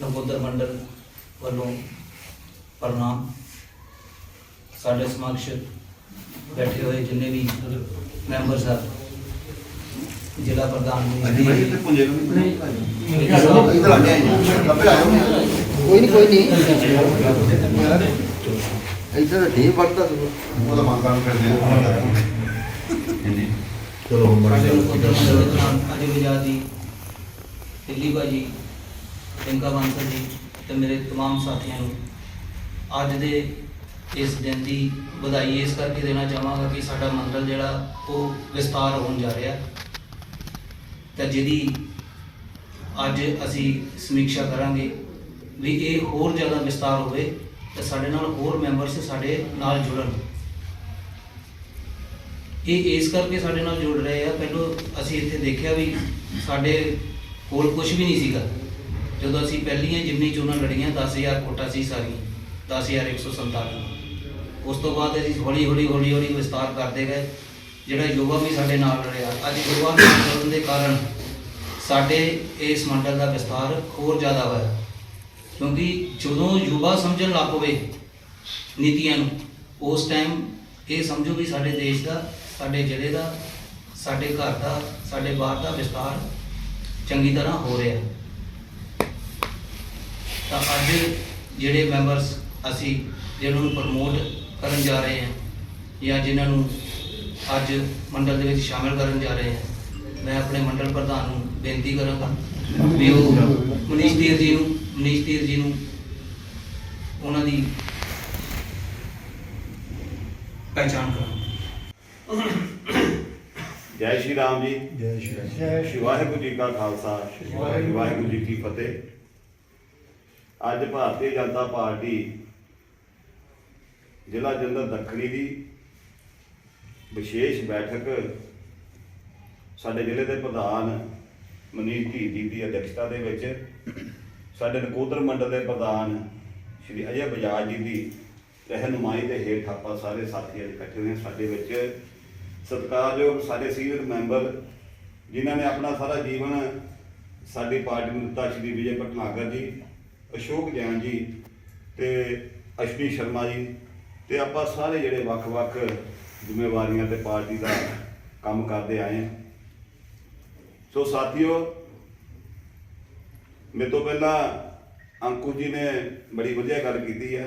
ਨਕੋਦਰ ਮੰਡਲ ਵੱਲੋਂ ਪ੍ਰਣਾਮ। ਸਾਡੇ ਸਮਕਸ਼ ਬੈਠੇ ਹੋਏ ਜਿੰਨੇ ਵੀ ਮੈਂਬਰ ਸਾਹਿਬ ਜ਼ਿਲ੍ਹਾ ਪ੍ਰਧਾਨ ਜੀ ਕੋਈ ਨਹੀਂ ਕੋਈ ਨਹੀਂ ਇੱਧਰ ਢੀ ਵੜਦਾ ਤੂੰ ਸਾਡੇ ਨਕੋਦਰ ਮੰਡਲ ਦੇ ਪ੍ਰਧਾਨ ਅਜੇ ਵਿਜਾ ਜੀ ਦਿੱਲੀ ਭਾਜੀ ਟਿੰਕਾ ਬਾਂਸਲ ਜੀ ਤੇ ਮੇਰੇ तमाम ਸਾਥੀਆਂ ਨੂੰ ਅੱਜ ਦੇ ਇਸ ਦਿਨ ਦੀ ਵਧਾਈ ਇਸ ਕਰਕੇ ਦੇਣਾ ਚਾਹਾਂਗਾ ਕਿ ਸਾਡਾ ਮੰਡਲ ਜਿਹੜਾ ਉਹ ਵਿਸਤਾਰ ਹੋਣ ਜਾ ਰਿਹਾ ਤੇ ਜਿਹਦੀ ਅੱਜ ਅਸੀਂ ਸਮੀਖਿਆ ਕਰਾਂਗੇ ਵੀ ਇਹ ਹੋਰ ਜ਼ਿਆਦਾ ਵਿਸਤਾਰ ਹੋਵੇ ਤੇ ਸਾਡੇ ਨਾਲ ਹੋਰ ਮੈਂਬਰਸ ਸਾਡੇ ਨਾਲ ਜੁੜਨ ਇਹ ਇਸ ਕਰਕੇ ਸਾਡੇ ਨਾਲ ਜੁੜ ਰਹੇ ਆ। ਪਹਿਲਾਂ ਅਸੀਂ ਇੱਥੇ ਦੇਖਿਆ ਵੀ ਸਾਡੇ ਕੋਲ ਕੁਝ ਵੀ ਨਹੀਂ ਸੀਗਾ। ਜਦੋਂ ਅਸੀਂ ਪਹਿਲੀਆਂ ਜਿਮਨੀ ਚੋਣਾਂ ਲੜੀਆਂ 10000 ਕੋਟਾ ਸੀ ਸਾਰੀਆਂ 10147 ਉਸ ਤੋਂ ਬਾਅਦ ਅਸੀਂ ਹੌਲੀ ਹੌਲੀ ਹੌਲੀ ਹੌਲੀ ਵਿਸਤਾਰ ਕਰਦੇ ਗਏ। ਜਿਹੜਾ ਯੁਵਾ ਵੀ ਸਾਡੇ ਨਾਲ ਲੜਿਆ ਅੱਜ ਯੁਵਾ ਨਾਲ ਜੁੜਨ ਦੇ ਕਾਰਨ ਸਾਡੇ ਇਸ ਮੰਡਲ ਦਾ ਵਿਸਤਾਰ ਹੋਰ ਜ਼ਿਆਦਾ ਹੋਇਆ। ਕਿਉਂਕਿ ਜਦੋਂ ਯੁਵਾ ਸਮਝਣ ਲੱਗ ਪਵੇ ਨੀਤੀਆਂ ਨੂੰ, ਉਸ ਟਾਈਮ ਇਹ ਸਮਝੋ ਵੀ ਸਾਡੇ ਦੇਸ਼ ਦਾ ਸਾਡੇ ਜ਼ਿਲ੍ਹੇ ਦਾ, ਸਾਡੇ ਘਰ ਦਾ, ਸਾਡੇ ਬਾਹਰ ਦਾ ਵਿਸਤਾਰ ਚੰਗੀ ਤਰ੍ਹਾਂ ਹੋ ਰਿਹਾ ਤਾਂ ਅੱਜ ਜਿਹੜੇ ਮੈਂਬਰਸ ਅਸੀਂ, ਜਿਹਨਾਂ ਨੂੰ ਪ੍ਰਮੋਟ ਕਰਨ ਜਾ ਰਹੇ ਹਾਂ ਜਾਂ ਜਿਨ੍ਹਾਂ ਨੂੰ ਅੱਜ ਮੰਡਲ ਦੇ ਵਿੱਚ ਸ਼ਾਮਿਲ ਕਰਨ ਜਾ ਰਹੇ ਹਾਂ, ਮੈਂ ਆਪਣੇ ਮੰਡਲ ਪ੍ਰਧਾਨ ਨੂੰ ਬੇਨਤੀ ਕਰਾਂਗਾ ਵੀ ਉਹ ਮਨੀਸ਼ ਧੀਰ ਜੀ ਨੂੰ, ਮਨੀਸ਼ ਧੀਰ ਜੀ ਨੂੰ ਉਹਨਾਂ ਦੀ ਪਹਿਚਾਣ ਕਰਾਂ ਜੈ ਸ਼੍ਰੀ ਰਾਮ ਜੀ। ਜੈ ਸ਼੍ਰੀ ਸ਼੍ਰੀ ਵਾਹਿਗੁਰੂ ਜੀ ਕਾ ਖਾਲਸਾ। ਸ਼੍ਰੀ ਵਾਹਿਗੁਰੂ ਜੀ ਕੀ ਫਤਿਹ। ਅੱਜ ਭਾਰਤੀ ਜਨਤਾ ਪਾਰਟੀ ਜ਼ਿਲ੍ਹਾ ਜਲੰਧਰ ਦੱਖਣੀ ਦੀ ਵਿਸ਼ੇਸ਼ ਬੈਠਕ ਸਾਡੇ ਜ਼ਿਲ੍ਹੇ ਦੇ ਪ੍ਰਧਾਨ ਮਨੀਸ਼ ਧੀ ਜੀ ਦੀ ਅਧਿਕਸ਼ਤਾ ਦੇ ਵਿੱਚ ਸਾਡੇ ਨਕੋਦਰ ਮੰਡਲ ਦੇ ਪ੍ਰਧਾਨ ਸ਼੍ਰੀ ਅਜੇ ਬਜਾਜ ਜੀ ਦੀ ਰਹਿਨੁਮਾਈ ਦੇ ਹੇਠ ਆਪਾਂ ਸਾਰੇ ਸਾਥੀ ਅੱਜ ਇਕੱਠੇ ਹੋਏ ਹਾਂ। ਸਾਡੇ ਵਿੱਚ ਸਤਿਕਾਰਯੋਗ ਸਾਡੇ ਸੀਨੀਅਰ ਮੈਂਬਰ, ਜਿਨ੍ਹਾਂ ਨੇ ਆਪਣਾ ਸਾਰਾ ਜੀਵਨ ਸਾਡੀ ਪਾਰਟੀ ਨੂੰ ਦਿੱਤਾ, ਸ਼੍ਰੀ ਵਿਜੇ ਪਟਨਾਗਰ ਜੀ, ਅਸ਼ੋਕ ਜੈਨ ਜੀ ਤੇ ਅਸ਼ਵਨੀ ਸ਼ਰਮਾ ਜੀ ਤੇ ਆਪਾਂ ਸਾਰੇ ਜਿਹੜੇ ਵੱਖ-ਵੱਖ ਜ਼ਿੰਮੇਵਾਰੀਆਂ ਤੇ ਪਾਰਟੀ ਦਾ ਕੰਮ ਕਰਦੇ ਆਏ ਹਾਂ। ਸੋ ਸਾਥੀਓ, ਮੇਰੇ ਤੋਂ ਪਹਿਲਾਂ ਅੰਕੂ ਜੀ ਨੇ ਬੜੀ ਵਧੀਆ ਗੱਲ ਕੀਤੀ ਹੈ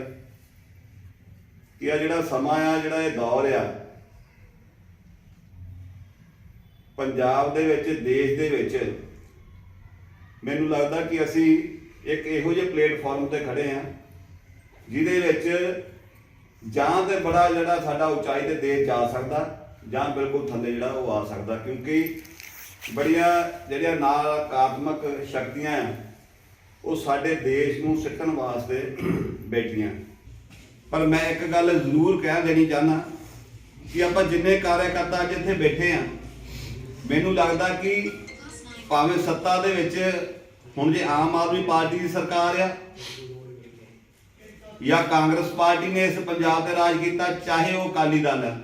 ਕਿ ਆ ਜਿਹੜਾ ਸਮਾਂ ਆ, ਜਿਹੜਾ ਇਹ ਦੌਰ ਆ ਪੰਜਾਬ ਦੇ ਵਿੱਚ, ਦੇਸ਼ ਦੇ ਵਿੱਚ ਮੈਨੂੰ ਲੱਗਦਾ ਕਿ ਅਸੀਂ ਇੱਕ ਇਹੋ ਜਿਹੇ ਪਲੇਟਫਾਰਮ ਤੇ ਖੜੇ ਆ ਜਿਹਦੇ ਵਿੱਚ ਜਾਂ ਤੇ ਬੜਾ ਜਿਹੜਾ ਸਾਡਾ ਉਚਾਈ ਤੇ ਦੇਸ਼ ਜਾ ਸਕਦਾ, ਜਾਂ ਬਿਲਕੁਲ ਥੱਲੇ ਜਿਹੜਾ ਉਹ ਆ ਸਕਦਾ, ਕਿਉਂਕਿ ਬੜੀਆਂ ਜਿਹੜੀਆਂ ਨਾਕਾਤਮਕ ਸ਼ਕਤੀਆਂ ਆ ਉਹ ਸਾਡੇ ਦੇਸ਼ ਨੂੰ ਸਿੱਟਣ ਵਾਸਤੇ ਬੈਠੀਆਂ। ਪਰ ਮੈਂ ਇੱਕ ਗੱਲ ਜ਼ਰੂਰ ਕਹਿ ਦੇਣੀ ਚਾਹਨਾ ਕਿ ਆਪਾਂ ਜਿੰਨੇ ਕਾਰਜਕਰਤਾ ਅੱਜ ਇੱਥੇ ਬੈਠੇ ਆ ਮੈਨੂੰ ਲੱਗਦਾ ਕਿ ਭਾਵੇਂ ਸੱਤਾ ਦੇ ਵਿੱਚ ਹੁਣ ਜੇ ਆਮ ਆਦਮੀ ਪਾਰਟੀ ਦੀ ਸਰਕਾਰ ਆ, ਜਾਂ ਕਾਂਗਰਸ ਪਾਰਟੀ ਨੇ ਇਸ ਪੰਜਾਬ ਤੇ ਰਾਜ ਕੀਤਾ, ਚਾਹੇ ਉਹ ਅਕਾਲੀ ਦਲ ਹੈ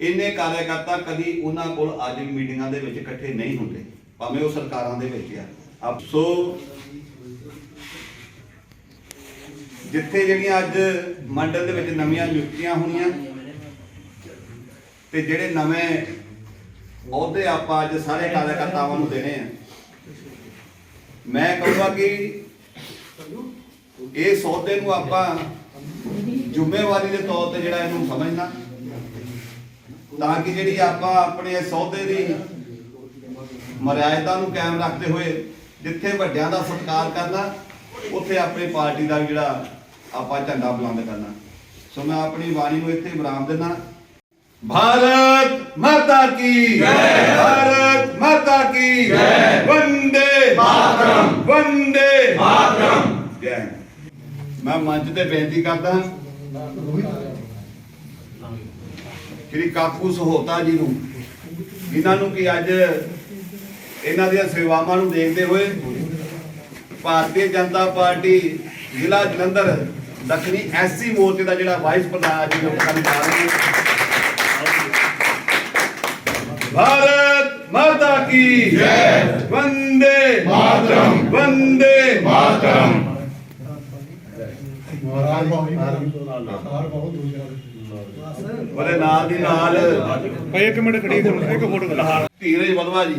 ਇੰਨੇ ਕਾਰਜਕਰਤਾ ਕਦੀ ਉਹਨਾਂ ਕੋਲ ਅੱਜ ਮੀਟਿੰਗਾਂ ਦੇ ਵਿੱਚ ਇਕੱਠੇ ਨਹੀਂ ਹੁੰਦੇ, ਭਾਵੇਂ ਉਹ ਸਰਕਾਰਾਂ ਦੇ ਵਿੱਚ ਆ। ਅਬ ਸੋ, ਜਿੱਥੇ ਜਿਹੜੀਆਂ ਅੱਜ ਮੰਡਲ ਦੇ ਵਿੱਚ ਨਵੀਆਂ ਨਿਯੁਕਤੀਆਂ ਹੋਣੀਆਂ, ਤੇ ਜਿਹੜੇ ਨਵੇਂ ਅਹੁਦੇ ਆਪਾਂ ਅੱਜ ਸਾਰੇ ਕਾਰਜਕਰਤਾਵਾਂ ਨੂੰ ਦੇਣੇ ਆ। ਮੈਂ ਕਹੂੰਗਾ ਕਿ ਇਹ ਸੌਦੇ ਨੂੰ ਆਪਾਂ ਜ਼ਿੰਮੇਵਾਰੀ ਦੇ ਤੌਰ ਤੇ ਜਿਹੜਾ ਇਹਨੂੰ ਸਮਝਣਾ, ਤਾਂ ਕਿ ਜਿਹੜੀ ਆਪਾਂ ਆਪਣੇ ਸੌਦੇ ਦੀ ਮਰਿਆਦਾ ਨੂੰ ਕਾਇਮ ਰੱਖਦੇ ਹੋਏ ਜਿੱਥੇ ਵੱਡਿਆਂ ਦਾ ਸਤਿਕਾਰ ਕਰਨਾ, ਉੱਥੇ ਆਪਣੀ ਪਾਰਟੀ ਦਾ ਵੀ ਜਿਹੜਾ ਆਪਾਂ ਝੰਡਾ ਬੁਲੰਦ ਕਰਨਾ। ਸੋ ਮੈਂ ਆਪਣੀ ਬਾਣੀ ਨੂੰ ਇੱਥੇ ਵਿਰਾਮ ਦਿੰਦਾ। भारत माता की जय भारत माता की जय वंदे मातरम वंदे मातरम ਜੈ ਮੈਂ ਮੰਚ ਤੇ ਬੇਨਤੀ ਕਰਦਾ ਸ਼੍ਰੀ ਕਾਕੂ ਸਹੋਤਾ ਜੀ ਨੂੰ ਜਿਨ੍ਹਾਂ ਨੂੰ ਕਿ ਅੱਜ ਇਹਨਾਂ ਦੀਆਂ ਸੇਵਾਵਾਂ ਨੂੰ ਦੇਖਦੇ ਹੋਏ ਭਾਰਤੀ ਜਨਤਾ ਪਾਰਟੀ ਜ਼ਿਲ੍ਹਾ ਜਲੰਧਰ ਦੱਖਣੀ ਐਸਸੀ ਮੋਰਚੇ ਦਾ ਜਿਹੜਾ ਵਾਈਸ ਪ੍ਰਧਾਨ ਜੀ ਨੂੰ ਕੰਮ ਕਰ ਰਹੇ ਨੇ भारत माता की जय वंदे ਮਾਤਰਮ ਵੰਦੇ ਮਾਤਰਮ ਉਹਦੇ ਨਾਲ ਦੀ ਨਾਲ ਭਾਈ ਇੱਕ ਮਿੰਟ ਖੜੀ ਇੱਕ ਫੋਟੋ ਕਰਾ ਧੀਰਜ ਵਦਵਾ ਜੀ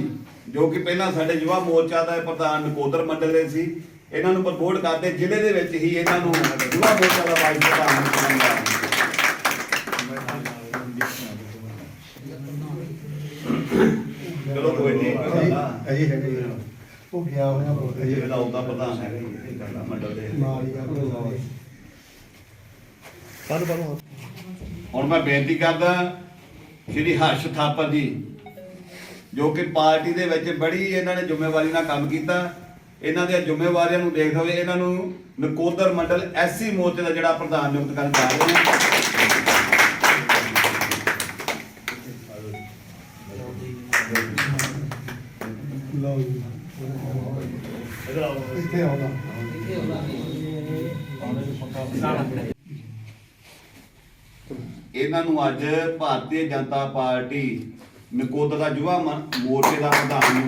ਜੋ ਕਿ ਪਹਿਲਾਂ ਸਾਡੇ ਯੁਵਾ ਮੋਰਚਾ ਦਾ ਪ੍ਰਧਾਨ ਨਕੋਦਰ ਮੰਡਲ ਦੇ ਸੀ ਇਹਨਾਂ ਨੂੰ ਪ੍ਰਪੋਰਟ ਕਰਦੇ ਜ਼ਿਲ੍ਹੇ ਦੇ ਵਿੱਚ ਹੀ ਇਹਨਾਂ ਨੂੰ ਯੁਵਾ ਮੋਰਚਾ ਦਾ ਵਾਈਸ ਪ੍ਰਧਾਨ ਚੁਣਿਆ ਅਜੀ ਹੈਗੇ ਉਹ ਗਿਆ ਹੋਇਆ ਬਹੁਤ ਇਹ ਇਹਦਾ ਉਹਦਾ ਪ੍ਰਧਾਨ ਹੈਗਾ ਜੀ, ਇਹ ਮੰਡਲ ਦੇ ਹੁਣ ਮੈਂ ਬੇਨਤੀ ਕਰਦਾ ਸ਼੍ਰੀ ਹਰਸ਼ ਥਾਪਰ ਜੀ ਜੋ ਕਿ ਪਾਰਟੀ ਦੇ ਵਿੱਚ ਬੜੀ ਇਹਨਾਂ ਨੇ ਜ਼ਿੰਮੇਵਾਰੀ ਨਾਲ ਕੰਮ ਕੀਤਾ। ਇਹਨਾਂ ਦੀਆਂ ਜ਼ਿੰਮੇਵਾਰੀਆਂ ਨੂੰ ਦੇਖਦੇ ਹੋਏ ਇਹਨਾਂ ਨੂੰ ਨਕੋਦਰ ਮੰਡਲ ਐਸਸੀ ਮੋਰਚੇ ਦਾ ਜਿਹੜਾ ਪ੍ਰਧਾਨ ਨਿਯੁਕਤ ਕਰਨ ਜਾ ਰਹੇ ਹਾਂ ਜੀ ਇੱਥੇ ਆਉਣਾ ਇਹਨਾਂ ਨੂੰ ਅੱਜ ਭਾਰਤੀ ਜਨਤਾ ਪਾਰਟੀ ਨਕੋਦਰ ਦਾ ਯੁਵਾ ਮੋਰਚੇ ਦਾ ਪ੍ਰਧਾਨ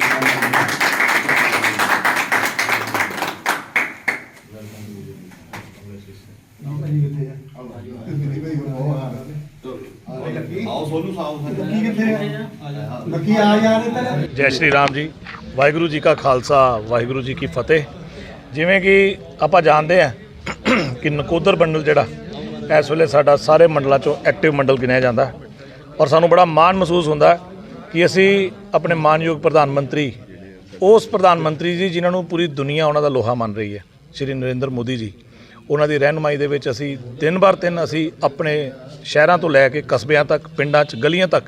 ਜੈ ਸ਼੍ਰੀ ਰਾਮ ਜੀ। ਵਾਹਿਗੁਰੂ ਜੀ ਕਾ ਖਾਲਸਾ, ਵਾਹਿਗੁਰੂ ਜੀ ਕੀ ਫਤਿਹ। ਜਿਵੇਂ ਕਿ ਆਪਾਂ ਜਾਣਦੇ ਆ ਕਿ ਨਕੋਦਰ ਮੰਡਲ ਜਿਹੜਾ, ਇਸ ਵੇਲੇ ਸਾਡਾ ਸਾਰੇ ਮੰਡਲਾਂ ਚੋਂ ਐਕਟਿਵ ਮੰਡਲ ਗਿਣਿਆ ਜਾਂਦਾ। ਔਰ ਸਾਨੂੰ ਬੜਾ ਮਾਣ ਮਹਿਸੂਸ ਹੁੰਦਾ ਕਿ ਅਸੀਂ ਆਪਣੇ ਮਾਨਯੋਗ ਪ੍ਰਧਾਨ ਮੰਤਰੀ, ਉਸ ਪ੍ਰਧਾਨ ਮੰਤਰੀ ਜੀ ਜਿਨ੍ਹਾਂ ਨੂੰ ਪੂਰੀ ਦੁਨੀਆ ਉਹਨਾਂ ਦਾ ਲੋਹਾ ਮੰਨ ਰਹੀ ਹੈ, ਸ਼੍ਰੀ ਨਰਿੰਦਰ ਮੋਦੀ ਜੀ। ਉਹਨਾਂ ਦੀ ਰਹਿਨਮਾਈ ਦੇ ਵਿੱਚ ਅਸੀਂ ਦਿਨ ਬਰ ਦਿਨ ਅਸੀਂ ਆਪਣੇ ਸ਼ਹਿਰਾਂ ਤੋਂ ਲੈ ਕੇ ਕਸਬਿਆਂ ਤੱਕ, ਪਿੰਡਾਂ 'ਚ, ਗਲੀਆਂ ਤੱਕ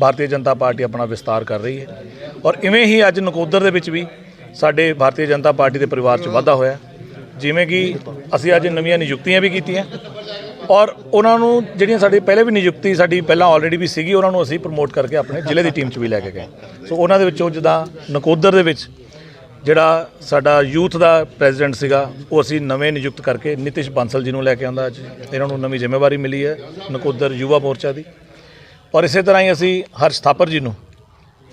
ਭਾਰਤੀ ਜਨਤਾ ਪਾਰਟੀ ਆਪਣਾ ਵਿਸਤਾਰ ਕਰ ਰਹੀ ਹੈ। ਔਰ ਇਵੇਂ ਹੀ ਅੱਜ ਨਕੋਦਰ ਦੇ ਵਿੱਚ ਵੀ ਸਾਡੇ ਭਾਰਤੀ ਜਨਤਾ ਪਾਰਟੀ ਦੇ ਪਰਿਵਾਰ 'ਚ ਵਾਧਾ ਹੋਇਆ। ਜਿਵੇਂ ਕਿ ਅਸੀਂ ਅੱਜ ਨਵੀਆਂ ਨਿਯੁਕਤੀਆਂ ਵੀ ਕੀਤੀਆਂ। ਔਰ ਉਹਨਾਂ ਨੂੰ ਜਿਹੜੀਆਂ ਸਾਡੀ ਪਹਿਲੇ ਵੀ ਨਿਯੁਕਤੀ ਸਾਡੀ ਪਹਿਲਾਂ ਆਲਰੇਡੀ ਵੀ ਸੀਗੀ, ਉਹਨਾਂ ਨੂੰ ਅਸੀਂ ਪ੍ਰਮੋਟ ਕਰਕੇ ਆਪਣੇ ਜ਼ਿਲ੍ਹੇ ਦੀ ਟੀਮ 'ਚ ਵੀ ਲੈ ਕੇ ਗਏ। ਸੋ ਉਹਨਾਂ ਦੇ ਵਿੱਚੋਂ ਜਿੱਦਾਂ ਨਕੋਦਰ ਦੇ ਵਿੱਚ ਜਿਹੜਾ ਸਾਡਾ ਯੂਥ ਦਾ ਪ੍ਰੈਜ਼ੀਡੈਂਟ ਸੀਗਾ, ਉਹ ਅਸੀਂ ਨਵੇਂ ਨਿਯੁਕਤ ਕਰਕੇ ਨਿਤਿਸ਼ ਬਾਂਸਲ ਜੀ ਨੂੰ ਲੈ ਕੇ ਆਂਦਾ ਅੱਜ। ਇਹਨਾਂ ਨੂੰ ਨਵੀਂ ਜ਼ਿੰਮੇਵਾਰੀ ਮਿਲੀ ਹੈ ਨਕੋਦਰ ਯੁਵਾ ਮੋਰਚਾ ਦੀ। ਔਰ ਇਸੇ ਤਰ੍ਹਾਂ ਹੀ ਅਸੀਂ ਹਰਸ਼ ਥਾਪਰ ਜੀ ਨੂੰ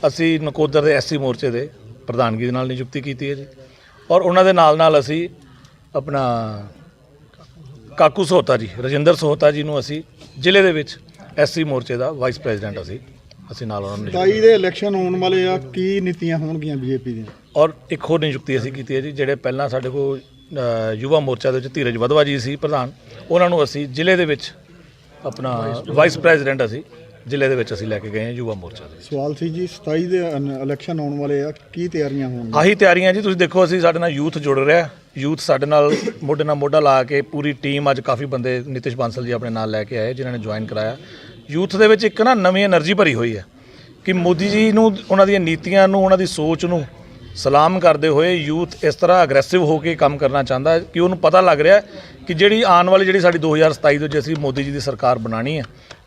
ਅਸੀਂ ਨਕੋਦਰ ਦੇ ਐਸਸੀ ਮੋਰਚੇ ਦੇ ਪ੍ਰਧਾਨਗੀ ਦੇ ਨਾਲ ਨਿਯੁਕਤੀ ਕੀਤੀ ਹੈ ਜੀ। ਔਰ ਉਹਨਾਂ ਦੇ ਨਾਲ ਨਾਲ ਅਸੀਂ ਆਪਣਾ ਕਾਕੂ ਸੋਹਤਾ ਜੀ ਰਜਿੰਦਰ ਸੋਹਤਾ ਜੀ ਨੂੰ ਅਸੀਂ ਜ਼ਿਲ੍ਹੇ ਦੇ ਵਿੱਚ ਐਸਸੀ ਮੋਰਚੇ ਦਾ ਵਾਈਸ ਪ੍ਰੈਜ਼ੀਡੈਂਟ ਅਸੀਂ ਅਸੀਂ ਨਾਲ ਉਹਨਾਂ ਨੂੰ ਨਿਯੁਕਤ 27 ਦੇ ਇਲੈਕਸ਼ਨ ਹੋਣ ਵਾਲੇ ਆ ਕੀ ਨੀਤੀਆਂ ਹੋਣਗੀਆਂ ਬੀਜੇਪੀ ਦੀਆਂ? ਔਰ ਇੱਕ ਹੋਰ ਨਿਯੁਕਤੀ ਅਸੀਂ ਕੀਤੀ ਹੈ ਜੀ ਜਿਹੜੇ ਪਹਿਲਾਂ ਸਾਡੇ ਕੋਲ ਯੁਵਾ ਮੋਰਚਾ ਦੇ ਵਿੱਚ ਧੀਰਜ ਵਧਵਾ ਜੀ ਸੀ ਪ੍ਰਧਾਨ ਉਹਨਾਂ ਨੂੰ ਅਸੀਂ ਜ਼ਿਲ੍ਹੇ ਦੇ ਵਿੱਚ ਆਪਣਾ ਵਾਈਸ ਪ੍ਰੈਜ਼ੀਡੈਂਟ ਅਸੀਂ ਜ਼ਿਲ੍ਹੇ ਦੇ ਵਿੱਚ ਅਸੀਂ ਲੈ ਕੇ ਗਏ ਹਾਂ ਯੁਵਾ ਮੋਰਚਾ ਦੇ ਸਵਾਲ ਸੀ ਜੀ 27 ਦੇ ਇਲੈਕਸ਼ਨ ਆਉਣ ਵਾਲੇ ਆ ਕੀ ਤਿਆਰੀਆਂ ਹੋਣਗੀਆਂ ਆਹੀ ਤਿਆਰੀਆਂ ਜੀ ਤੁਸੀਂ ਦੇਖੋ ਅਸੀਂ ਸਾਡੇ ਨਾਲ ਯੂਥ ਜੁੜ ਰਿਹਾ ਯੂਥ ਸਾਡੇ ਨਾਲ ਮੋਢੇ ਨਾਲ ਮੋਢਾ ਲਾ ਕੇ ਪੂਰੀ ਟੀਮ ਅੱਜ ਕਾਫੀ ਬੰਦੇ ਨਿਤਿਸ਼ ਬਾਂਸਲ ਜੀ ਆਪਣੇ ਨਾਲ ਲੈ ਕੇ ਆਏ ਜਿਨ੍ਹਾਂ ਨੇ ਜੁਆਇਨ ਕਰਾਇਆ। ਯੂਥ ਦੇ ਵਿੱਚ ਇੱਕ ਨਾ ਨਵੀਂ એનર્ਜੀ ਭਰੀ ਹੋਈ ਹੈ ਕਿ ਮੋਦੀ ਜੀ ਨੂੰ ਉਹਨਾਂ ਦੀਆਂ ਨੀਤੀਆਂ ਨੂੰ ਉਹਨਾਂ ਦੀ ਸੋਚ ਨੂੰ ਸਲਾਮ ਕਰਦੇ ਹੋਏ ਯੂਥ ਇਸ ਤਰ੍ਹਾਂ ਅਗਰੈਸਿਵ ਹੋ ਕੇ ਕੰਮ ਕਰਨਾ ਚਾਹੁੰਦਾ ਕਿ ਉਹਨੂੰ ਪਤਾ ਲੱਗ ਰਿਹਾ ਕਿ ਜਿਹੜੀ ਆਉਣ ਵਾਲੀ ਜਿਹੜੀ ਸਾਡੀ 2027 ਦੇ ਵਿੱਚ ਅਸੀਂ ਮੋਦੀ ਜੀ ਦੀ ਸਰਕਾਰ ਬਣਾਣੀ ਹੈ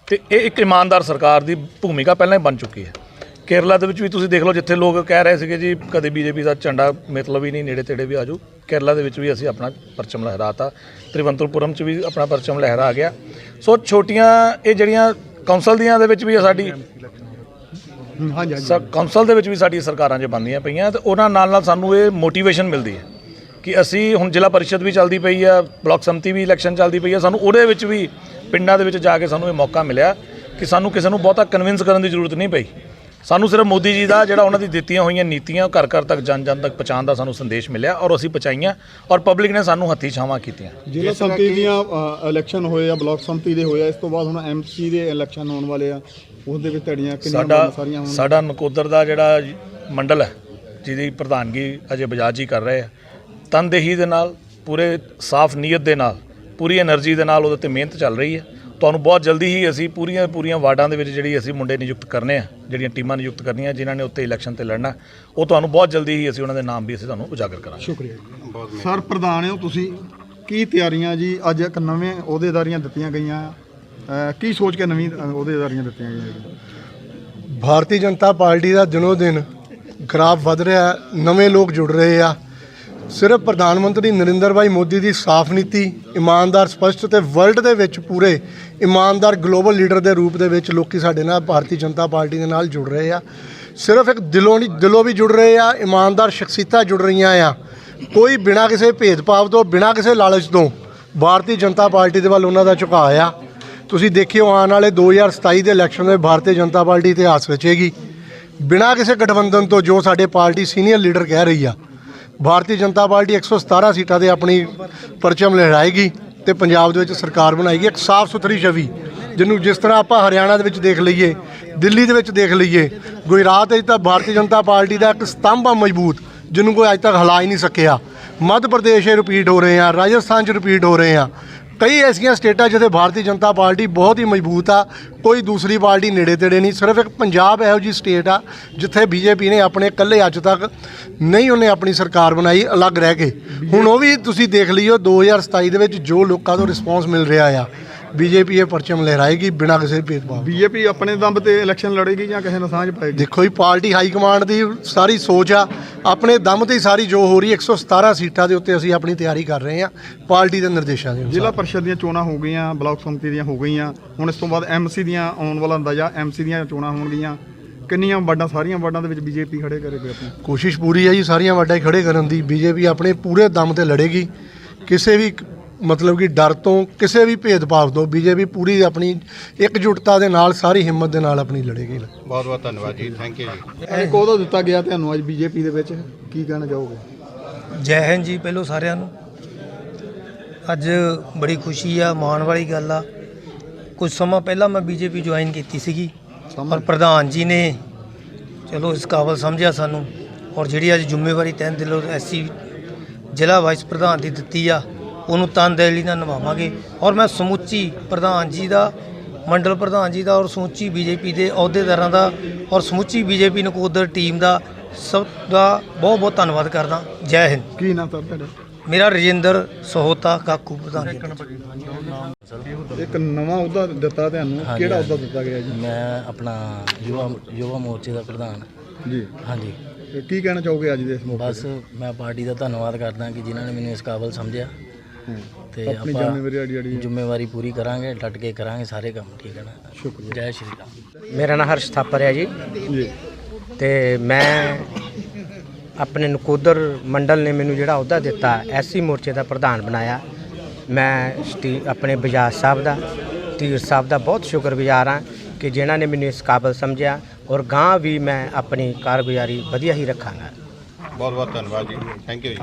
ਤੇ ਇਹ ਇੱਕ ਇਮਾਨਦਾਰ ਸਰਕਾਰ ਦੀ ਭੂਮਿਕਾ ਪਹਿਲਾਂ ਹੀ ਬਣ ਚੁੱਕੀ ਹੈ। ਕੇਰਲਾ ਦੇ ਵਿੱਚ ਵੀ ਤੁਸੀਂ ਦੇਖ ਲਓ ਜਿੱਥੇ ਲੋਕ ਕਹਿ ਰਹੇ ਸੀਗੇ ਜੀ ਕਦੇ ਬੀਜੇਪੀ ਦਾ ਝੰਡਾ ਮਤਲਬ ਹੀ ਨਹੀਂ ਨੇੜੇ ਤੇੜੇ ਵੀ ਆਜੂ ਕੇਰਲਾ ਦੇ ਵਿੱਚ ਵੀ ਅਸੀਂ ਆਪਣਾ ਪਰਚਮ ਲਹਿਰਾਤਾ। ਤ੍ਰਿਵੰਤਰਪੁਰਮ 'ਚ ਵੀ ਆਪਣਾ ਪਰਚਮ ਲਹਿਰਾ ਗਿਆ। ਸੋ ਛੋਟੀਆਂ ਇਹ ਜਿਹੜੀਆਂ ਕੌਂਸਲ ਦੀਆਂ ਦੇ ਵਿੱਚ ਵੀ ਸਾਡੀ ਹਾਂਜੀ ਕੌਂਸਲ ਦੇ ਵਿੱਚ ਵੀ ਸਾਡੀ ਸਰਕਾਰਾਂ 'ਚ ਬਣਦੀਆਂ ਪਈਆਂ ਤੇ ਉਹਨਾਂ ਨਾਲ ਨਾਲ ਸਾਨੂੰ ਇਹ ਮੋਟੀਵੇਸ਼ਨ ਮਿਲਦੀ ਹੈ ਕਿ ਅਸੀਂ ਹੁਣ ਜ਼ਿਲ੍ਹਾ ਪਰਿਸ਼ਦ ਵੀ ਚੱਲਦੀ ਪਈ ਆ ਬਲਾਕ ਸੰਮਤੀ ਵੀ ਇਲੈਕਸ਼ਨ ਚੱਲਦੀ ਪਈ ਆ ਸਾਨੂੰ ਉਹਦੇ ਵਿੱਚ ਵੀ ਪਿੰਡਾਂ ਦੇ ਵਿੱਚ ਜਾ ਕੇ ਸਾਨੂੰ ਇਹ ਮੌਕਾ ਮਿਲਿਆ ਕਿ ਸਾਨੂੰ ਕਿਸੇ ਨੂੰ ਬਹੁਤਾ ਕਨਵਿੰਸ ਕਰਨ ਦੀ ਜ਼ਰੂਰਤ ਨਹੀਂ ਪਈ। ਸਾਨੂੰ ਸਿਰਫ ਮੋਦੀ ਜੀ ਦਾ ਜਿਹੜਾ ਉਹਨਾਂ ਦੀ ਦਿੱਤੀਆਂ ਹੋਈਆਂ ਨੀਤੀਆਂ ਘਰ ਘਰ ਤੱਕ ਜਨ ਜਨ ਤੱਕ ਪਹੁੰਚਾਉਣ ਦਾ ਸਾਨੂੰ ਸੰਦੇਸ਼ ਮਿਲਿਆ ਔਰ ਅਸੀਂ ਪਹੁੰਚਾਈਆਂ ਔਰ ਪਬਲਿਕ ਨੇ ਸਾਨੂੰ ਹੱਥੀ ਛਾਵਾਂ ਕੀਤੀਆਂ। ਜ਼ਿਲ੍ਹਾ ਸੰਮਤੀ ਦੀਆਂ ਇਲੈਕਸ਼ਨ ਹੋਏ ਆ ਬਲਾਕ ਸੰਮਤੀ ਦੇ ਹੋਏ ਆ ਇਸ ਤੋਂ ਬਾਅਦ ਹੁਣ ਐਮਸੀ ਦੇ ਇਲੈਕਸ਼ਨ ਹੋਣ ਵਾਲੇ ਆ। ਉਸ ਦੇ ਵਿੱਚ ਤੁਹਾਡੀਆਂ ਕਿੰਨੀਆਂ ਸਾਰੀਆਂ ਹੋਣ ਸਾਡਾ ਨਕੋਦਰ ਦਾ ਜਿਹੜਾ ਮੰਡਲ ਹੈ ਜਿਹਦੀ ਪ੍ਰਧਾਨਗੀ ਅਜੇ ਬਜਾਜ ਜੀ ਕਰ ਰਹੇ ਆ ਤਨਦੇਹੀ ਦੇ ਨਾਲ ਪੂਰੇ ਸਾਫ਼ ਨੀਅਤ ਦੇ ਨਾਲ ਪੂਰੀ એનર્ਜੀ ਦੇ ਨਾਲ ਉਹਦੇ ਤੇ ਮਿਹਨਤ ਚੱਲ ਰਹੀ ਹੈ। ਤੁਹਾਨੂੰ ਬਹੁਤ ਜਲਦੀ ਹੀ ਅਸੀਂ ਪੂਰੀਆਂ ਪੂਰੀਆਂ ਵਾਰਡਾਂ ਦੇ ਵਿੱਚ ਜਿਹੜੀ ਅਸੀਂ ਮੁੰਡੇ ਨਿਯੁਕਤ ਕਰਨੇ ਆ ਜਿਹੜੀਆਂ ਟੀਮਾਂ ਨਿਯੁਕਤ ਕਰਨੀਆਂ ਜਿਨ੍ਹਾਂ ਨੇ ਉੱਤੇ ਇਲੈਕਸ਼ਨ ਤੇ ਲੜਨਾ ਉਹ ਤੁਹਾਨੂੰ ਬਹੁਤ ਜਲਦੀ ਹੀ ਅਸੀਂ ਉਹਨਾਂ ਦੇ ਨਾਮ ਵੀ ਅਸੀਂ ਤੁਹਾਨੂੰ ਉਜਾਗਰ ਕਰਾਂਗੇ। ਸ਼ੁਕਰੀਆ ਸਰ ਪ੍ਰਧਾਨ ਹੋ ਤੁਸੀਂ ਕੀ ਤਿਆਰੀਆਂ ਜੀ? ਅੱਜ ਇੱਕ ਨਵੇਂ ਅਹੁਦੇਦਾਰੀਆਂ ਦਿੱਤੀਆਂ ਗਈਆਂ। ਕੀ ਸੋਚ ਕੇ ਨਵੀਂ ਅਹੁਦੇਦਾਰੀਆਂ ਦਿੱਤੀਆਂ ਗਈਆਂ ਭਾਰਤੀ ਜਨਤਾ ਪਾਰਟੀ ਦਾ ਦਿਨੋ ਦਿਨ ਖਰਾਬ ਵੱਧ ਰਿਹਾ ਨਵੇਂ ਲੋਕ ਜੁੜ ਰਹੇ ਆ। ਸਿਰਫ ਪ੍ਰਧਾਨ ਮੰਤਰੀ ਨਰਿੰਦਰ ਭਾਈ ਮੋਦੀ ਦੀ ਸਾਫ਼ ਨੀਤੀ, ਇਮਾਨਦਾਰ, ਸਪਸ਼ਟ ਤੇ ਵਰਲਡ ਦੇ ਵਿੱਚ ਪੂਰੇ ਇਮਾਨਦਾਰ ਗਲੋਬਲ ਲੀਡਰ ਦੇ ਰੂਪ ਦੇ ਵਿੱਚ ਲੋਕੀ ਸਾਡੇ ਨਾਲ ਭਾਰਤੀ ਜਨਤਾ ਪਾਰਟੀ ਦੇ ਨਾਲ ਜੁੜ ਰਹੇ ਆ। ਸਿਰਫ ਇੱਕ ਦਿਲੋਂ ਨਹੀਂ, ਦਿਲੋਂ ਵੀ ਜੁੜ ਰਹੇ ਆ, ਇਮਾਨਦਾਰ ਸ਼ਖਸੀਅਤਾਂ ਜੁੜ ਰਹੀਆਂ ਆ। ਕੋਈ ਬਿਨਾਂ ਕਿਸੇ ਭੇਦਭਾਵ ਤੋਂ, ਬਿਨਾਂ ਕਿਸੇ ਲਾਲਚ ਤੋਂ ਭਾਰਤੀ ਜਨਤਾ ਪਾਰਟੀ ਦੇ ਵੱਲ ਉਹਨਾਂ ਦਾ ਝੁਕਾਅ ਆ। ਤੁਸੀਂ ਦੇਖਿਓ, ਆਉਣ ਵਾਲੇ 2027 ਦੇ ਇਲੈਕਸ਼ਨ ਦੇ ਭਾਰਤੀ ਜਨਤਾ ਪਾਰਟੀ ਇਤਿਹਾਸ ਰਚੇਗੀ। ਬਿਨਾਂ ਕਿਸੇ ਗਠਬੰਧਨ ਤੋਂ ਜੋ ਸਾਡੇ ਪਾਰਟੀ ਸੀਨੀਅਰ ਲੀਡਰ ਕਹਿ ਰਹੀ ਆ ਭਾਰਤੀ ਜਨਤਾ ਪਾਰਟੀ 117 ਸੀਟਾਂ ਤੇ ਆਪਣੀ ਪਰਚਮ ਲਹਿਰਾਏਗੀ ਤੇ ਪੰਜਾਬ ਦੇ ਵਿੱਚ ਸਰਕਾਰ ਬਣਾਏਗੀ ਇੱਕ ਸਾਫ਼ ਸੁਥਰੀ ਛਵੀ, ਜਿਹਨੂੰ ਜਿਸ ਤਰ੍ਹਾਂ ਆਪਾਂ ਹਰਿਆਣਾ ਦੇ ਵਿੱਚ ਦੇਖ ਲਈਏ, ਦਿੱਲੀ ਦੇ ਵਿੱਚ ਦੇਖ ਲਈਏ, ਗੁਜਰਾਤ ਵਿੱਚ ਤਾਂ ਭਾਰਤੀ ਜਨਤਾ ਪਾਰਟੀ ਦਾ ਇੱਕ ਸਤੰਭ ਆ ਮਜ਼ਬੂਤ, ਜਿਹਨੂੰ ਕੋਈ ਅੱਜ ਤੱਕ ਹਿਲਾ ਹੀ ਨਹੀਂ ਸਕਿਆ। ਮੱਧ ਪ੍ਰਦੇਸ਼ 'ਚ ਰਿਪੀਟ ਹੋ ਰਹੇ ਆ ਰਾਜਸਥਾਨ 'ਚ ਰਿਪੀਟ ਹੋ ਰਹੇ ਆ ਕਈ ਐਸੀਆਂ ਸਟੇਟਾਂ ਜਿੱਥੇ ਭਾਰਤੀ ਜਨਤਾ ਪਾਰਟੀ ਬਹੁਤ ਹੀ ਮਜ਼ਬੂਤ ਆ, ਕੋਈ ਦੂਸਰੀ ਪਾਰਟੀ ਨੇੜੇ ਤੇੜੇ ਨਹੀਂ, ਸਿਰਫ ਇੱਕ ਪੰਜਾਬ ਇਹੋ ਜੀ ਸਟੇਟ ਆ, ਜਿੱਥੇ ਬੀਜੇਪੀ ਨੇ ਆਪਣੇ ਇਕੱਲੇ ਅੱਜ ਤੱਕ ਨਹੀਂ ਉਹਨੇ ਆਪਣੀ ਸਰਕਾਰ ਬਣਾਈ, ਅਲੱਗ ਰਹਿ ਕੇ। ਹੁਣ ਉਹ ਵੀ ਤੁਸੀਂ ਦੇਖ ਲਈਓ 2027 ਦੇ ਵਿੱਚ ਜੋ ਲੋਕਾਂ ਤੋਂ ਰਿਸਪੌਂਸ ਮਿਲ ਰਿਹਾ ਆ ਬੀਜੇਪੀ ਇਹ ਪਰਚਮ ਲਹਿਰਾਏਗੀ ਬਿਨਾਂ ਕਿਸੇ ਭੇਦਭਾਵ ਬੀਜੇਪੀ ਆਪਣੇ ਦਮ ਤੇ ਇਲੈਕਸ਼ਨ ਲੜੇਗੀ ਜਾਂ ਕਿਸੇ ਨਾਲ ਸਾਂਝ ਪਾਏਗੀ? ਦੇਖੋ ਜੀ ਪਾਰਟੀ ਹਾਈ ਕਮਾਂਡ ਦੀ ਸਾਰੀ ਸੋਚ ਆ। ਆਪਣੇ ਦਮ ਤੇ ਹੀ ਸਾਰੀ ਜੋ ਹੋ ਰਹੀ 117 ਸੀਟਾਂ ਦੇ ਉੱਤੇ ਅਸੀਂ ਆਪਣੀ ਤਿਆਰੀ ਕਰ ਰਹੇ ਹਾਂ ਪਾਰਟੀ ਦੇ ਨਿਰਦੇਸ਼ਾਂ ਦੇ ਅਨੁਸਾਰ। ਜ਼ਿਲ੍ਹਾ ਪਰਿਸ਼ਦ ਦੀਆਂ ਚੋਣਾਂ ਹੋ ਗਈਆਂ ਬਲਾਕ ਸੰਮਤੀ ਦੀਆਂ ਹੋ ਗਈਆਂ। ਹੁਣ ਇਸ ਤੋਂ ਬਾਅਦ ਐਮਸੀ ਦੀਆਂ ਆਉਣ ਵਾਲਾ ਅੰਦਾਜ਼ਾ ਐਮਸੀ ਦੀਆਂ ਚੋਣਾਂ ਹੋਣਗੀਆਂ। ਕਿੰਨੀਆਂ ਵਾਰਡਾਂ ਸਾਰੀਆਂ ਵਾਰਡਾਂ ਦੇ ਵਿੱਚ ਬੀਜੇਪੀ ਖੜੇ ਕਰੇਗੀ ਆਪਣੀ? ਕੋਸ਼ਿਸ਼ ਪੂਰੀ ਹੈ ਜੀ ਸਾਰੀਆਂ ਵਾਰਡਾਂ ਹੀ ਖੜੇ ਕਰਨ ਦੀ। ਬੀਜੇਪੀ ਆਪਣੇ ਪੂਰੇ ਦਮ ਤੇ ਲੜੇਗੀ। ਕਿਸੇ ਵੀ ਮਤਲਬ ਕਿ ਡਰ ਤੋਂ ਕਿਸੇ ਵੀ ਭੇਦਭਾਵ ਤੋਂ ਬੀਜੇਪੀ ਪੂਰੀ ਆਪਣੀ ਇਕਜੁੱਟਤਾ ਦੇ ਨਾਲ ਸਾਰੀ ਹਿੰਮਤ ਦੇ ਨਾਲ ਆਪਣੀ ਲੜੇਗੀ। ਬਹੁਤ ਬਹੁਤ ਧੰਨਵਾਦ ਜੀ ਥੈਂਕ ਯੂ ਜੀ। ਇੱਕ ਉਹਦਾ ਦਿੱਤਾ ਗਿਆ ਤੁਹਾਨੂੰ ਅੱਜ ਬੀਜੇਪੀ ਦੇ ਵਿੱਚ ਕੀ ਕਹਿਣਾ ਚਾਹੋਗੇ? ਜੈ ਹਿੰਦ ਜੀ ਪਹਿਲੋਂ ਸਾਰਿਆਂ ਨੂੰ। ਅੱਜ ਬੜੀ ਖੁਸ਼ੀ ਆ ਮਾਣ ਵਾਲੀ ਗੱਲ ਆ। ਕੁਝ ਸਮਾਂ ਪਹਿਲਾਂ ਮੈਂ ਬੀਜੇਪੀ ਜੁਆਇਨ ਕੀਤੀ ਸੀਗੀ ਔਰ ਪ੍ਰਧਾਨ ਜੀ ਨੇ ਚਲੋ ਇਸ ਕਾਬਲ ਸਮਝਿਆ ਸਾਨੂੰ ਔਰ ਜਿਹੜੀ ਅੱਜ ਜ਼ਿੰਮੇਵਾਰੀ ਤੈਨ ਦਿਲੋਂ ਐਸੀ ਜ਼ਿਲ੍ਹਾ ਵਾਈਸ ਪ੍ਰਧਾਨ ਦੀ ਦਿੱਤੀ ਆ ਉਹਨੂੰ ਤਨਦੇਹੀ ਨਾਲ ਨਿਭਾਵਾਂਗੇ। ਔਰ ਮੈਂ ਸਮੁੱਚੀ ਪ੍ਰਧਾਨ ਜੀ ਦਾ ਮੰਡਲ ਪ੍ਰਧਾਨ ਜੀ ਦਾ ਔਰ ਸਮੁੱਚੀ ਬੀਜੇਪੀ ਦੇ ਅਹੁਦੇਦਾਰਾਂ ਦਾ ਔਰ ਸਮੁੱਚੀ ਬੀਜੇਪੀ ਨਕੋਦਰ ਟੀਮ ਦਾ ਸਭ ਦਾ ਬਹੁਤ ਬਹੁਤ ਧੰਨਵਾਦ ਕਰਦਾ। ਜੈ ਹਿੰਦ। ਕੀ ਨਾਮ ਸਰ ਤੁਹਾਡਾ? ਮੇਰਾ ਰਜਿੰਦਰ ਸਹੋਤਾ ਕਾਕੂ ਪ੍ਰਧਾਨ ਜੀ ਇੱਕ ਨਵਾਂ ਉਹਦਾ ਦਿੱਤਾ ਤੁਹਾਨੂੰ। ਕਿਹੜਾ ਉਹਦਾ ਦਿੱਤਾ ਗਿਆ ਜੀ? ਮੈਂ ਆਪਣਾ ਯੁਵਾ ਯੁਵਾ ਮੋਰਚੇ ਦਾ ਪ੍ਰਧਾਨ। ਜੀ। ਹਾਂਜੀ। ਕੀ ਕਹਿਣਾ ਚਾਹੋਗੇ ਅੱਜ ਦੇ ਇਸ ਮੌਕੇ ਬਸ ਮੈਂ ਪਾਰਟੀ ਦਾ ਧੰਨਵਾਦ ਕਰਦਾ ਕਿ ਜਿਨ੍ਹਾਂ ਨੇ ਮੈਨੂੰ ਇਸ ਕਾਬਲ ਸਮਝਿਆ। ਤੇ ਆਪਣੀ ਆਪਾਂ ਜ਼ਿੰਮੇਵਾਰੀ ਜਿਹੜੀ ਜਿਹੜੀ ਜ਼ਿੰਮੇਵਾਰੀ ਪੂਰੀ ਕਰਾਂਗੇ ਡਟ ਕੇ ਕਰਾਂਗੇ ਸਾਰੇ ਕੰਮ ਠੀਕ ਹੈ ਨਾ? ਸ਼ੁਕਰੀਆ। ਜੈ ਸ਼੍ਰੀ ਰਾਮ। ਮੇਰਾ ਨਾਮ ਹਰਸ਼ ਥਾਪਰ ਹੈ ਜੀ। ਜੀ। ਤੇ ਮੈਂ ਆਪਣੇ ਨਕੋਦਰ ਮੰਡਲ ਨੇ ਮੈਨੂੰ ਜਿਹੜਾ ਅਹੁਦਾ ਦਿੱਤਾ ਐਸਸੀ ਮੋਰਚੇ ਦਾ ਪ੍ਰਧਾਨ ਬਣਾਇਆ। ਮੈਂ ਆਪਣੇ ਬਜਾਜ ਸਾਹਿਬ ਦਾ ਧੀਰ ਸਾਹਿਬ ਦਾ ਬਹੁਤ ਸ਼ੁਕਰਗੁਜ਼ਾਰ ਹਾਂ ਕਿ ਜਿਨ੍ਹਾਂ ਨੇ ਮੈਨੂੰ ਇਸ ਕਾਬਲ ਸਮਝਿਆ ਔਰ ਗਾਂ ਵੀ ਮੈਂ ਆਪਣੀ ਕਾਰਗੁਜ਼ਾਰੀ ਵਧੀਆ ਹੀ ਰੱਖਾਂਗਾ। ਬਹੁਤ ਬਹੁਤ ਧੰਨਵਾਦ ਜੀ। ਥੈਂਕ ਯੂ ਜੀ।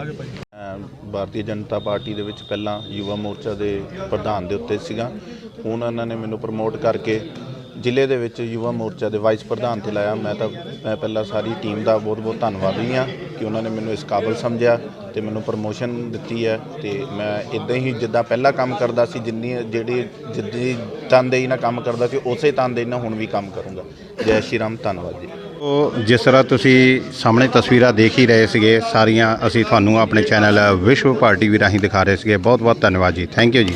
ਭਾਰਤੀ ਜਨਤਾ ਪਾਰਟੀ ਦੇ ਵਿੱਚ ਪਹਿਲਾਂ ਯੁਵਾ ਮੋਰਚਾ ਦੇ ਪ੍ਰਧਾਨ ਦੇ ਉੱਤੇ ਸੀਗਾ। ਹੁਣ ਉਹਨਾਂ ਨੇ ਮੈਨੂੰ ਪ੍ਰਮੋਟ ਕਰਕੇ ਜ਼ਿਲ੍ਹੇ ਦੇ ਵਿੱਚ ਯੁਵਾ ਮੋਰਚਾ ਦੇ ਵਾਈਸ ਪ੍ਰਧਾਨ ਤੇ ਲਾਇਆ। ਮੈਂ ਤਾਂ, ਮੈਂ ਪਹਿਲਾਂ ਸਾਰੀ ਟੀਮ ਦਾ ਬਹੁਤ ਬਹੁਤ ਧੰਨਵਾਦੀ ਹਾਂ ਕਿ ਉਹਨਾਂ ਨੇ ਮੈਨੂੰ ਇਸ ਕਾਬਲ ਸਮਝਿਆ ਤੇ ਮੈਨੂੰ ਪ੍ਰਮੋਸ਼ਨ ਦਿੱਤੀ ਹੈ ਤੇ ਮੈਂ ਇਦਾਂ ਹੀ ਜਿੱਦਾਂ ਪਹਿਲਾਂ ਕੰਮ ਕਰਦਾ ਸੀ, ਜਿੰਨੀ ਜਿਹੜੀ ਜਿੱਦੀ ਤਨਦੇਹੀ ਨਾਲ ਕੰਮ ਕਰਦਾ ਸੀ, ਉਸੇ ਤਨਦੇਹੀ ਨਾਲ ਹੁਣ ਵੀ ਕੰਮ ਕਰੂੰਗਾ। ਜੈ ਸ਼੍ਰੀ ਰਾਮ, ਧੰਨਵਾਦ ਜੀ। ਉਹ ਜਿਸ ਤਰ੍ਹਾਂ ਤੁਸੀਂ ਸਾਹਮਣੇ ਤਸਵੀਰਾਂ ਦੇਖ ਹੀ ਰਹੇ ਸੀਗੇ, ਸਾਰੀਆਂ ਅਸੀਂ ਤੁਹਾਨੂੰ ਆਪਣੇ ਚੈਨਲ ਵਿਸ਼ਵ ਪਾਰਟੀ ਵੀ ਰਾਹੀਂ ਦਿਖਾ ਰਹੇ ਸੀਗੇ। ਬਹੁਤ ਬਹੁਤ ਧੰਨਵਾਦ ਜੀ। ਥੈਂਕ ਯੂ ਜੀ।